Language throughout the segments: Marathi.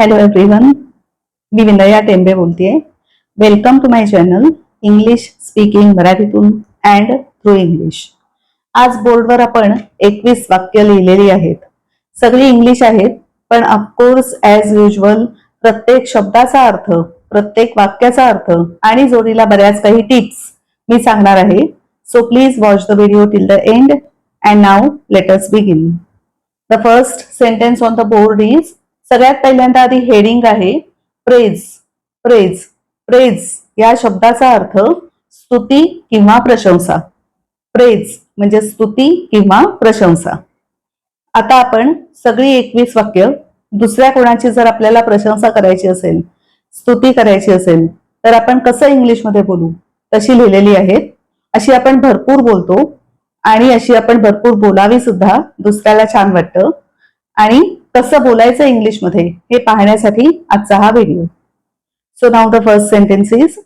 हॅलो एव्हरीवन मी विनया टेंबे बोलतेय. Welcome to my channel English speaking मराठीतून अँड थ्रू इंग्लिश आज बोर्डवर आपण एकवीस वाक्य लिहिलेली आहेत. सगळी इंग्लिश आहेत पण ऑफकोर्स ॲज युजल प्रत्येक शब्दाचा अर्थ प्रत्येक वाक्याचा अर्थ आणि जोडीला बऱ्याच काही टिप्स मी सांगणार आहे. So please watch the video till the end and now let's begin the first sentence on the board is सगळ्यात पहिल्यांदा आधी हेडिंग आहे प्रेज प्रेज प्रेज या शब्दाचा अर्थ स्तुती किंवा प्रशंसा. प्रेज म्हणजे स्तुती किंवा प्रशंसा. आता आपण सगळी एकवीस वाक्य दुसऱ्या कोणाची जर आपल्याला प्रशंसा करायची असेल स्तुती करायची असेल तर आपण कसं इंग्लिशमध्ये बोलू? तशी लिहिलेली आहेत अशी आपण भरपूर बोलतो आणि अशी आपण भरपूर बोलावी सुद्धा दुसऱ्याला छान वाटतं. आणि कसं बोलायचं इंग्लिशमध्ये हे पाहण्यासाठी आजचा हा video so now the first sentence is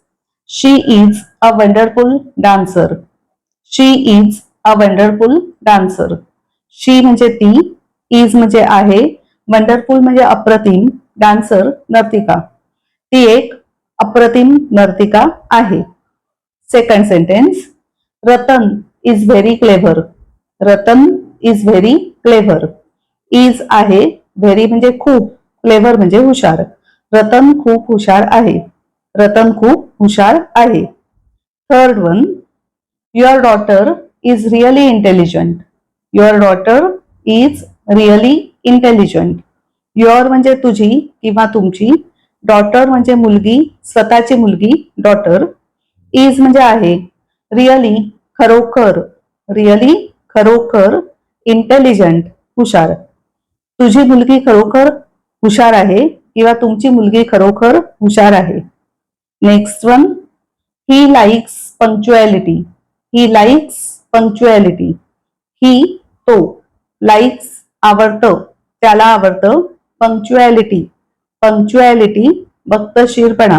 she is a wonderful dancer she is a wonderful dancer she म्हणजे ती इज म्हणजे आहे वंडरफुल म्हणजे अप्रतिम डान्सर नर्तिका. ती एक अप्रतिम नर्तिका आहे. Second sentence Ratan is very clever Ratan is very clever is आहे व्हेरी म्हणजे खूप क्लेवर म्हणजे हुशार. रतन खूप हुशार आहे. रतन खूप हुशार आहे. Third one your daughter is really intelligent your daughter is really intelligent your म्हणजे तुझी किंवा तुमची डॉटर म्हणजे मुलगी स्वतःची मुलगी डॉटर इज म्हणजे आहे. रिअली खरोखर रिअली खरोखर इंटेलिजंट हुशार. तुझी मुलगी खरोखर हुशार आहे किंवा तुमची मुलगी खरोखर हुशार आहे? Next one he likes punctuality he likes punctuality he तो लाईक्स आवडतं. त्याला आवडतं पंक्च्युअलिटी पंक्च्युअलिटी वक्तशीरपणा.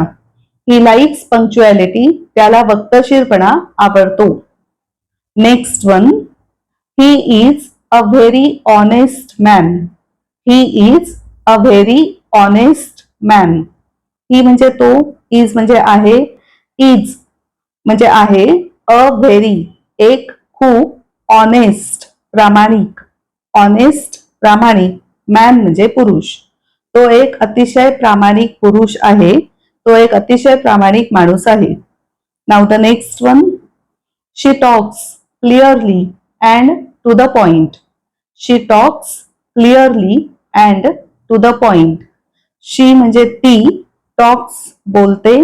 ही लाईक्स पंक्च्युअलिटी त्याला वक्तशीरपणा आवडतो. Next one he is a very honest man he is a very honest man he म्हणजे तो इज म्हणजे आहे इज म्हणजे आहे अ व्हेरी एक खूप ऑनेस्ट प्रामाणिक. ऑनेस्ट प्रामाणिक मॅन म्हणजे पुरुष. तो एक अतिशय प्रामाणिक पुरुष आहे तो एक अतिशय प्रामाणिक माणूस आहे. Now the next one she talks clearly and to the point she talks clearly and to the point she म्हणजे ती टॉक्स बोलते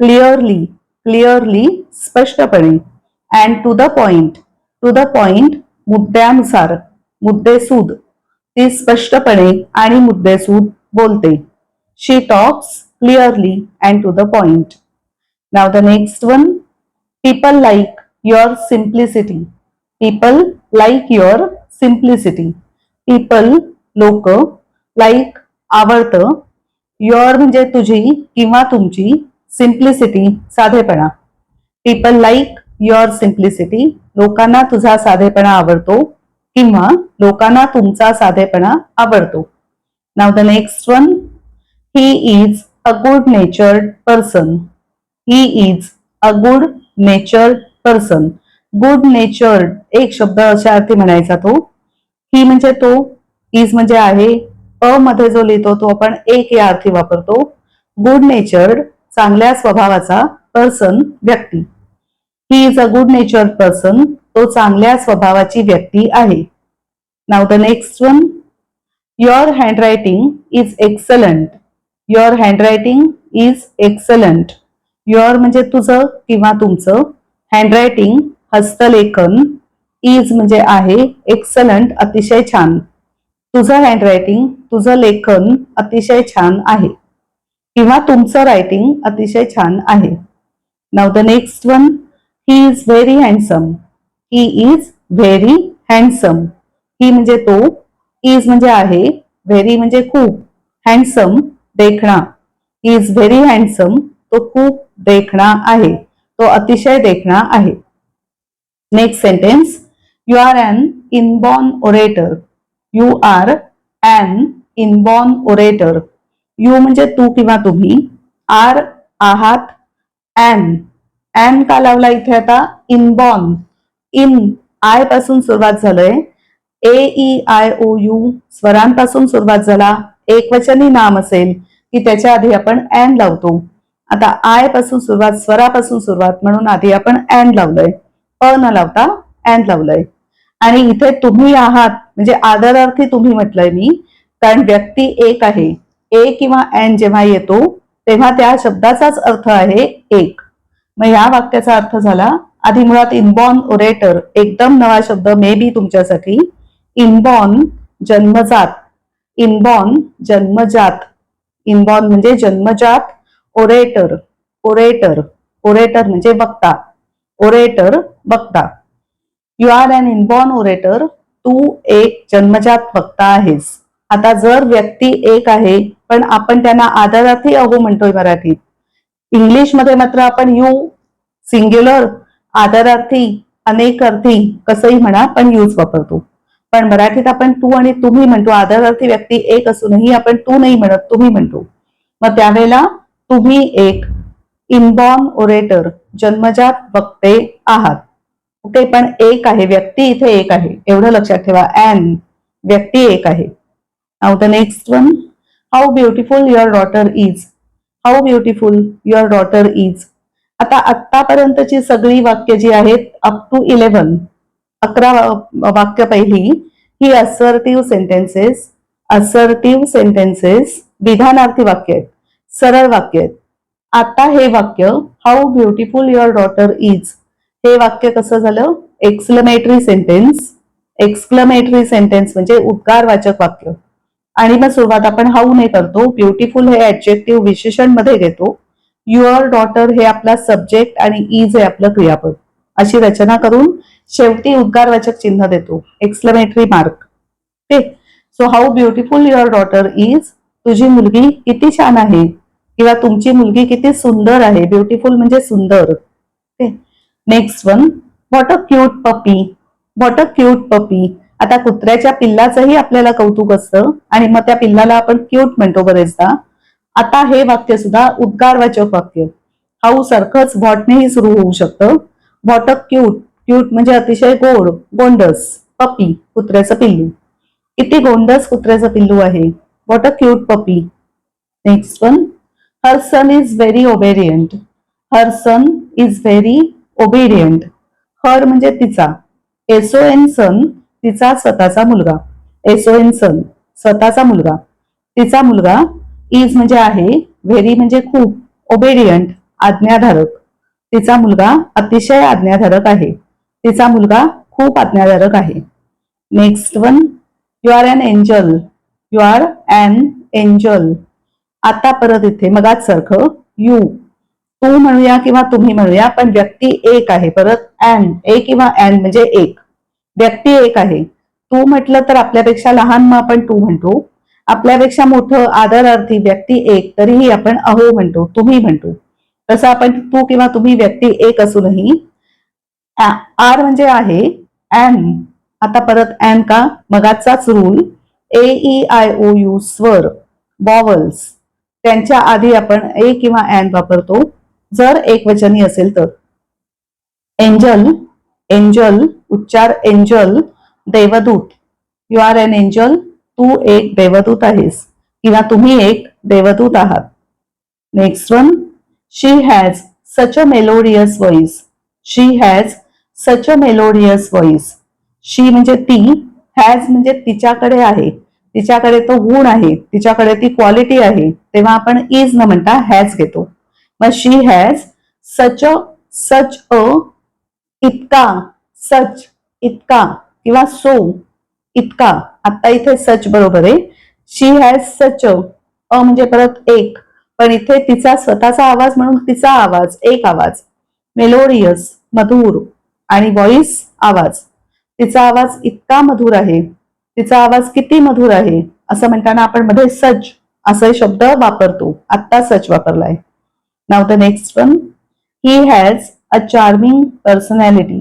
क्लिअरली क्लिअरली स्पष्टपणे. And to the point to the point मुद्द्यानुसार मुद्देसूद. ती स्पष्टपणे आणि मुद्देसूद बोलते. She talks clearly and to the point now the next one people like your simplicity people like your simplicity people लोक लाईक आवडतं युअर म्हणजे तुझी किंवा तुमची सिम्प्लिसिटी साधेपणा. पीपल लाईक युअर सिम्प्लिसिटी लोकांना तुझा साधेपणा आवडतो किंवा लोकांना तुमचा साधेपणा आवडतो. Now the next one he is a good natured person he is a good natured person good natured एक शब्द अशा अर्थी म्हणायचा तो. ही म्हणजे तो इज म्हणजे आहे अ मध्ये जो लिहितो तो आपण एक या अर्थी वापरतो. गुड नेचर्ड चांगल्या स्वभावाचा पर्सन व्यक्ती. He is a good natured person तो चांगल्या स्वभावाची व्यक्ती आहे. Now the next one your handwriting is excellent your handwriting is excellent your म्हणजे तुझं किंवा तुमचं हँडरायटिंग हस्तलेखन इज म्हणजे आहे. एक्सलंट अतिशय छान. तुझं हँडरायटिंग तुझं लेखन अतिशय छान आहे. किंवा तुमचं रायटिंग अतिशय छान आहे. Now the next one he is very handsome he is very handsome he म्हणजे तो इज म्हणजे आहे. व्हेरी म्हणजे खूप. हँडसम देखणा. इज व्हेरी हँडसम तो खूप देखणा आहे. तो अतिशय देखणा आहे. Next sentence you are an inborn orator you are an inborn orator you म्हणजे तू किंवा तुम्ही आर आहात अन अन का लावला इथे आता? इनबॉर्न इन आयपासून सुरुवात झालंय. A E I O U स्वरांपासून सुरुवात झाला. एकवचनी नाम असेल की त्याच्या आधी आपण अँड लावतो. आता आयपासून सुरुवात स्वरापासून सुरुवात म्हणून आधी आपण अँड लावलंय. अ न लावता अँड लावलंय. आणि इथे तुम्ही आहात म्हणजे आदरार्थी तुम्ही म्हटलंय मी कारण व्यक्ती एक आहे. ए किंवा एन जेव्हा येतो तेव्हा त्या शब्दाचाच अर्थ आहे एक. मग या वाक्याचा अर्थ झाला आधी मुळात इनबॉर्न ओरेटर एकदम नवा शब्द मे बी तुमच्यासाठी. इनबॉर्न जन्मजात. इनबॉर्न जन्मजात. इनबॉर्न म्हणजे जन्मजात ओरेटर ओरेटर ओरेटर म्हणजे वक्ता. ओरेटर वक्ता. You are an inborn orator तू एक जन्मजात वक्ता आहेस. आता जर व्यक्ती एक आहे पण आपण त्यांना आदरार्थी अहो म्हणतोय मराठीत. इंग्लिशमध्ये मात्र आपण यू सिंग्युलर आदरार्थी अनेक अर्थी कसंही म्हणा पण यूज वापरतो. पण मराठीत आपण तू आणि तुम्ही म्हणतो. आदरार्थी व्यक्ती एक असूनही आपण तू नाही म्हणत तुम्ही म्हणतो. मग त्यावेळेला तुम्ही एक इनबॉर्न ओरेटर जन्मजात वक्ते आहात. ओके पण एक आहे व्यक्ती इथे एक आहे. एवढं लक्षात ठेवा अँड व्यक्ती एक आहे. Now the next one how beautiful your daughter is how beautiful your daughter is आता आतापर्यंतची सगळी वाक्य जी आहेत अप टू इलेव्हन अकरा वाक्य पहिली ही असर्टिव्ह सेंटेन्सेस असर्टिव्ह सेंटेन्सेस विधानार्थी वाक्य आहेत. सरळ वाक्य आहेत. आता हे वाक्य how beautiful your daughter is हे वाक्य कसं झालं? एक्सक्लमेटरी सेंटेन्स एक्सक्लमेटरी सेंटेन्स म्हणजे उद्गारवाचक वाक्य. आणि मग सुरुवात आपण हाऊ ने करतो. ब्युटिफुल हे ऍब्जेक्टिव्ह विशेषणमध्ये घेतो. युअर डॉटर हे आपला सब्जेक्ट आणि इज हे आपलं क्रियापद. अशी रचना करून शेवटी उद्गारवाचक चिन्ह देतो. एक्सक्लमेटरी मार्क ते so how beautiful your daughter is तुझी मुलगी किती छान आहे. किंवा तुमची मुलगी किती सुंदर आहे. ब्युटिफुल म्हणजे सुंदर. Okay next one what a cute puppy what a cute puppy आता कुत्र्याच्या पिल्लाचंही आपल्याला कौतुक असतं आणि मग त्या पिल्लाला आपण क्यूट म्हणतो बरेचदा. आता हे वाक्य सुद्धा उद्गारवाचक वाक्य. हाऊ सारखंच व्हॉटनेही सुरू होऊ शकतं. व्हॉट अ क्यूट क्यूट म्हणजे अतिशय गोड गोंडस पपी कुत्र्याचं पिल्लू. किती गोंडस कुत्र्याचं पिल्लू आहे. What a cute puppy next one her son is very obedient her son is very obedient her म्हणजे तिचा. एसओ एन सन तिचा स्वतःचा मुलगा. एसओ एन सन स्वतःचा मुलगा. तिचा मुलगा इज म्हणजे आहे व्हेरी म्हणजे खूप ओबेडियंट आज्ञाधारक. तिचा मुलगा अतिशय आज्ञाधारक आहे. तिचा मुलगा खूप आज्ञाधारक आहे. Next one you are an angel you are an angel आता परत इथे मगाच सारखं यू तू म्हणूया किंवा तुम्ही म्हणूया पण व्यक्ती एक आहे. परत अँड ए किंवा अँड म्हणजे एक. व्यक्ती एक आहे. तू म्हटलं तर आपल्यापेक्षा लहान मग आपण तू म्हणतो. आपल्यापेक्षा मोठं आदरार्थी व्यक्ती एक तरीही आपण अहो म्हणतो तुम्ही म्हणतो. तसं आपण तू किंवा तुम्ही व्यक्ती एक असूनही आर म्हणजे आहे अँड आता परत अँड का? मगाचाच rule A E I O U स्वर बॉवल्स त्यांच्या आधी आपण ए किंवा अँड वापरतो. जर एकवचनी असेल तर. एंजल एंजल उच्चार एंजल देवदूत. यू आर एन एंजल तू एक देवदूत आहेस. किंवा तुम्ही एक देवदूत आहात. Next one she has such a melodious voice she has such a melodious voice she म्हणजे ती हॅज म्हणजे तिच्याकडे आहे. तिच्याकडे तो गुण आहे. तिच्याकडे ती क्वालिटी आहे. तेव्हा आपण इज न म्हणता हॅज घेतो. मग शी हॅज सच अ सच अ इतका सच इतका किंवा सो इतका. आता इथे सच बरोबर आहे. शी हॅज सच अ म्हणजे परत एक. पण इथे तिचा स्वतःचा आवाज म्हणून तिचा आवाज एक आवाज. मेलोडियस मधुर आणि व्हॉइस आवाज. तिचा आवाज इतका मधुर आहे. तिचा आवाज किती मधुर आहे. असं म्हणताना आपण मध्ये सच असे शब्द वापरतो. आत्ता सच वापरलाय. Now the next one he has a charming personality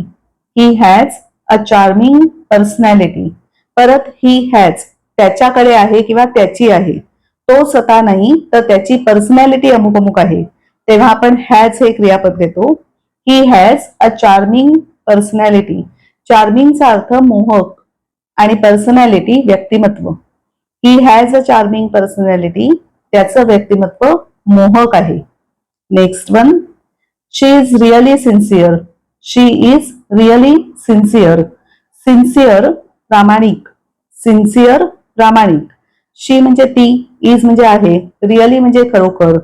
he has a charming personality परत ही हॅज त्याच्याकडे आहे किंवा त्याची आहे. तो स्वतः नाही तर त्याची पर्सनॅलिटी अमुक अमुक आहे. तेव्हा आपण हॅज हे क्रियापद घेतो. He has a charming personality चार्मिंगचा अर्थ मोहक आणि पर्सनॅलिटी व्यक्तिमत्व. He has a charming personality त्याचं व्यक्तिमत्व मोहक आहे. Next one she is really sincere she is really sincere sincere प्रामाणिक. सिन्सिअर प्रामाणिक. शी म्हणजे ती इज म्हणजे आहे. रिअली म्हणजे खरोखर.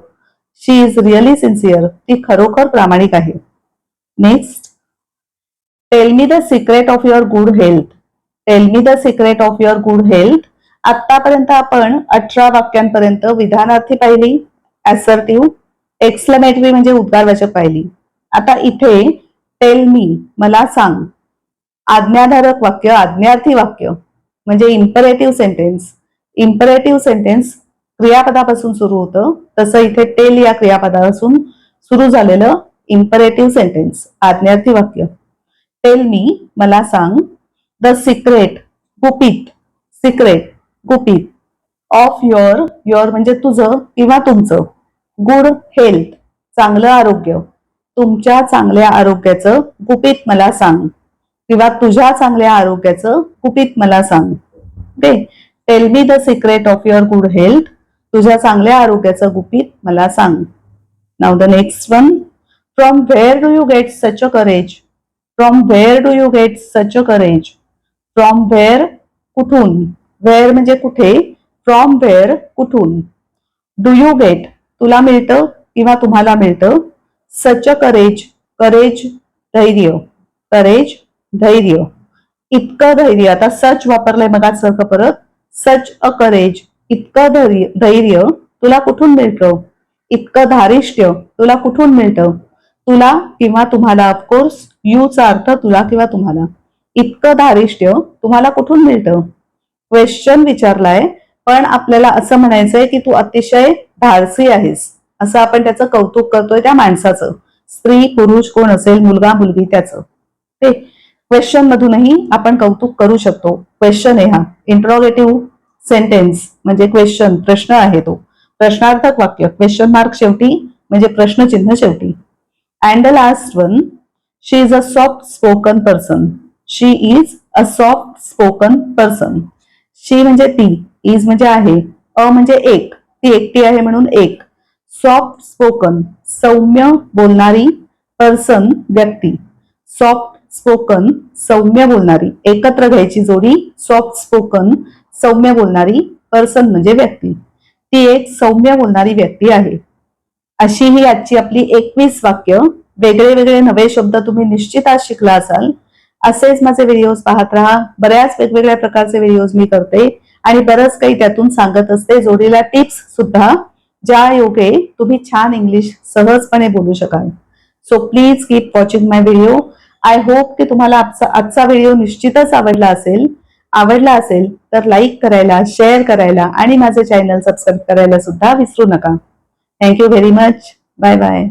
शी इज रिअली सिन्सिअर ती खरोखर प्रामाणिक आहे. Next tell me the secret of your good health tell me the secret of your good health आतापर्यंत आपण अठरा वाक्यांपर्यंत विधानार्थी पाहिली. असर्टिव्ह एक्सप्लेमेटरी म्हणजे उद्गारवाचक पाहिली. आता इथे टेल मी मला सांग. आज्ञाधारक वाक्य आज्ञार्थी वाक्य म्हणजे इम्परेटिव्ह सेंटेन्स इम्परेटिव्ह सेंटेन्स क्रियापदापासून सुरू होतं. तसं इथे टेल या क्रियापदापासून सुरू झालेलं इम्परेटिव्ह सेंटेन्स आज्ञार्थी वाक्य. टेल मी मला सांग. द सिक्रेट गुपित सिक्रेट गुपित. ऑफ युअर युअर म्हणजे तुझं किंवा तुमचं. गुड हेल्थ चांगलं आरोग्य. तुमच्या चांगल्या आरोग्याचं गुपित मला सांग. किंवा तुझ्या चांगल्या आरोग्याचं गुपित मला सांग. Okay? Tell me the secret of your good health तुझ्या चांगल्या आरोग्याचं गुपित मला सांग. Now the next one from where do you get such a courage from where do you get such a courage from where कुठून? व्हेअर म्हणजे कुठे? फ्रॉम व्हेअर कुठून? डू यू गेट तुला मिळतं किंवा तुम्हाला मिळतं? सच अ करेज करेज धैर्य. करेज धैर्य. इतकं धैर्य. आता सच वापरलंय मग सारखं परत. सच अ करेज इतकं धैर्य धैर्य तुला कुठून मिळतं? इतकं धारिष्ट्य तुला कुठून मिळतं? तुला किंवा तुम्हाला ऑफकोर्स यूचा अर्थ तुला किंवा तुम्हाला. इतकं धारिष्ट्य तुम्हाला कुठून मिळतं? क्वेश्चन विचारलाय पण आपल्याला असं म्हणायचंय की तू अतिशय धाडसी आहेस. असं आपण त्याचं कौतुक करतोय त्या माणसाचं. स्त्री पुरुष कोण असेल मुलगा मुलगी त्याचं. ते क्वेश्चन मधूनही आपण कौतुक करू शकतो. क्वेश्चन आहे हा. इंट्रोगेटिव्ह सेंटेन्स म्हणजे क्वेश्चन प्रश्न आहे तो. प्रश्नार्थक वाक्य क्वेश्चन मार्क शेवटी म्हणजे प्रश्नचिन्ह शेवटी. And the last one she is a soft spoken person she is a soft spoken person she म्हणजे ती इज म्हणजे आहे अ म्हणजे एक. ती एकटी आहे म्हणून एक. सॉफ्ट स्पोकन सौम्य बोलणारी पर्सन व्यक्ती. सॉफ्ट स्पोकन सौम्य बोलणारी एकत्र घ्यायची जोडी सॉफ्ट स्पोकन सौम्य बोलणारी पर्सन म्हणजे व्यक्ती. ती एक सौम्य बोलणारी व्यक्ती आहे. अशी ही आजची आपली एकवीस वाक्य. वेगळे वेगळे नवे शब्द तुम्ही निश्चित आज शिकला असाल. असेच माझे व्हिडिओज पाहत राहा. बऱ्याच वेगवेगळ्या प्रकारचे व्हिडिओज मी करते. आणि बरंच काही त्यातून सांगत असते. जोडीला टिप्स सुद्धा ज्या योगे तुम्ही छान इंग्लिश सहजपणे बोलू शकाल. So please keep watching my video I hope की तुम्हाला आजचा आजचा व्हिडिओ निश्चितच आवडला असेल. आवडला असेल तर लाईक करायला शेअर करायला आणि माझे चॅनल सबस्क्राईब करायला सुद्धा विसरू नका. Thank you very much bye bye